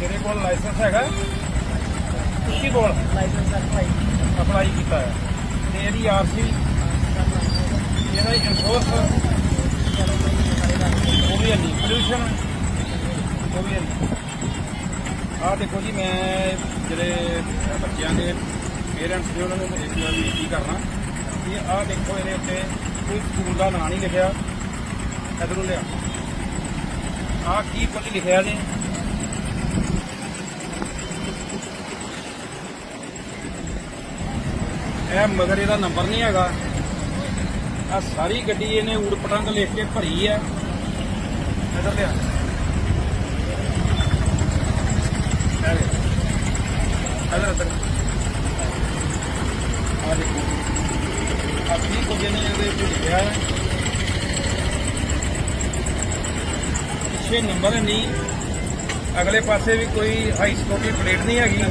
ਮੇਰੇ ਕੋਲ ਲਾਇਸੈਂਸ ਹੈਗਾ। ਕੀ ਕੋਲ ਲਾਇਸੈਂਸ ਅਪਲਾਈ ਅਪਲਾਈ ਕੀਤਾ ਹੈ। ਤੇ ਇਹਦੀ ਆਰਸੀ ਇਹਦਾ ਇਨਫੋਰਸ ਉਹ ਵੀ ਨਹੀਂ। ਪੋਲੂਸ਼ਨ ਉਹ ਵੀ ਨਹੀਂ। ਆਹ ਦੇਖੋ ਜੀ, ਮੈਂ ਜਿਹੜੇ ਬੱਚਿਆਂ ਦੇ ਪੇਰੈਂਟਸ ਨੇ ਉਹਨਾਂ ਨੂੰ ਇੱਕ ਵਾਰ ਬੇਨਤੀ ਕਰਨਾ ਕਿ ਆਹ ਦੇਖੋ ਇਹਦੇ ਉੱਤੇ ਕੋਈ ਸਕੂਲ ਦਾ ਨਾਂ ਨਹੀਂ ਲਿਖਿਆ। ਇਧਰੋਂ ਲਿਆ। ਆਹ ਕੀ ਕੁਝ ਲਿਖਿਆ ਜੀ ਇਹ ਮਗਰ ਇਹਦਾ ਨੰਬਰ ਨਹੀਂ ਹੈਗਾ। ਆ ਸਾਰੀ ਗੱਡੀ ਇਹਨੇ ਊੜ ਪਟੰਗ ਲਿਖ ਕੇ ਭਰੀ ਹੈ ਇਧਰ ਲਿਆ। ਇਧਰ ਇਧਰ। ਆ ਦੇਖੋ। ਆ ਕੀ ਕੁਝ ਇਹਨੇ ਇਹਦੇ ਵਿੱਚ ਲਿਖਿਆ ਹੈ। ਪਿੱਛੇ ਨੰਬਰ ਨਹੀਂ ਅਗਲੇ ਪਾਸੇ ਵੀ ਕੋਈ ਹਾਈ ਸਪੀਡ ਪਲੇਟ ਨਹੀਂ ਹੈਗੀ।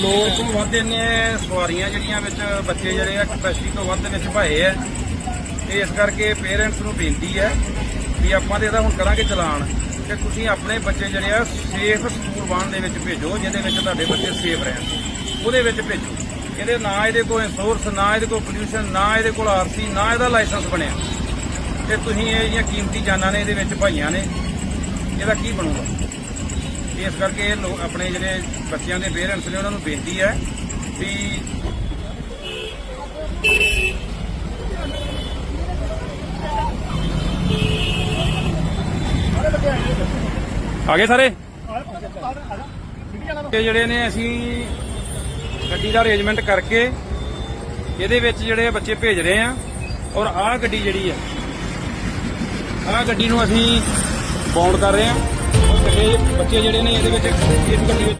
ਲੋਕ ਵੱਧ ਇਹਨੇ ਸਵਾਰੀਆਂ ਜਿਹੜੀਆਂ ਵਿੱਚ ਬੱਚੇ ਜਿਹੜੇ ਆ ਕਪੈਸਿਟੀ ਤੋਂ ਵੱਧ ਵਿੱਚ ਭਾਏ ਆ। ਤੇ ਇਸ ਕਰਕੇ ਪੇਰੈਂਟਸ ਨੂੰ ਬੇਨਤੀ ਹੈ ਵੀ ਆਪਾਂ ਤੇ ਇਹਦਾ ਹੁਣ ਕਰਾਂਗੇ ਚਲਾਨ ਕਿ ਤੁਸੀਂ ਆਪਣੇ ਬੱਚੇ ਜਿਹੜੇ ਆ ਸੇਫ ਸਕੂਲ ਵਾਹਨ ਦੇ ਵਿੱਚ ਭੇਜੋ, ਜਿਹਦੇ ਵਿੱਚ ਤੁਹਾਡੇ ਬੱਚੇ ਸੇਫ ਰਹਿਣ। ਉਹਦੇ ਵਿੱਚ ਭੇਜੋ। ਇਹਦੇ ਨਾ ਇਹਦੇ ਕੋਲ ਇੰਸ਼ੋਰੈਂਸ ਨਾ ਇਹਦੇ ਕੋਲ ਪੋਲੂਸ਼ਨ ਨਾ ਇਹਦੇ ਕੋਲ ਆਰਸੀ ਨਾ ਇਹਦਾ ਲਾਇਸੈਂਸ ਬਣਿਆ। ਤੇ ਤੁਸੀਂ ਇਹ ਜਿਹੜੀਆਂ ਕੀਮਤੀ ਜਾਨਾਂ ਨੇ ਇਹਦੇ ਵਿੱਚ ਭਾਈਆਂ ਨੇ ਇਹਦਾ ਕੀ ਬਣੂਗਾ? ਇਸ ਕਰਕੇ ਇਹ ਲੋਕ ਆਪਣੇ ਜਿਹੜੇ ਬੱਚਿਆਂ ਦੇ ਪੇਰੈਂਟਸ ਨੇ ਉਹਨਾਂ ਨੂੰ ਬੇਨਤੀ ਹੈ ਵੀ ਆਗੇ ਸਾਰੇ? ਇਹ ਜਿਹੜੇ ਨੇ ਅਸੀਂ ਗੱਡੀ ਦਾ ਅਰੇਂਜਮੈਂਟ ਕਰਕੇ ਇਹਦੇ ਵਿੱਚ ਜਿਹੜੇ ਬੱਚੇ ਭੇਜ ਰਹੇ ਆ ਔਰ ਆਹ ਗੱਡੀ ਜਿਹੜੀ ਹੈ ਆਹ ਗੱਡੀ ਨੂੰ ਅਸੀਂ ਬਾਉਂਡ ਕਰ ਰਹੇ ਹਾਂ। ਔਰ ਬੱਚੇ ਜਿਹੜੇ ਨੇ ਇਹਦੇ ਵਿੱਚ ਇਸ ਗੱਡੀ ਵਿੱਚ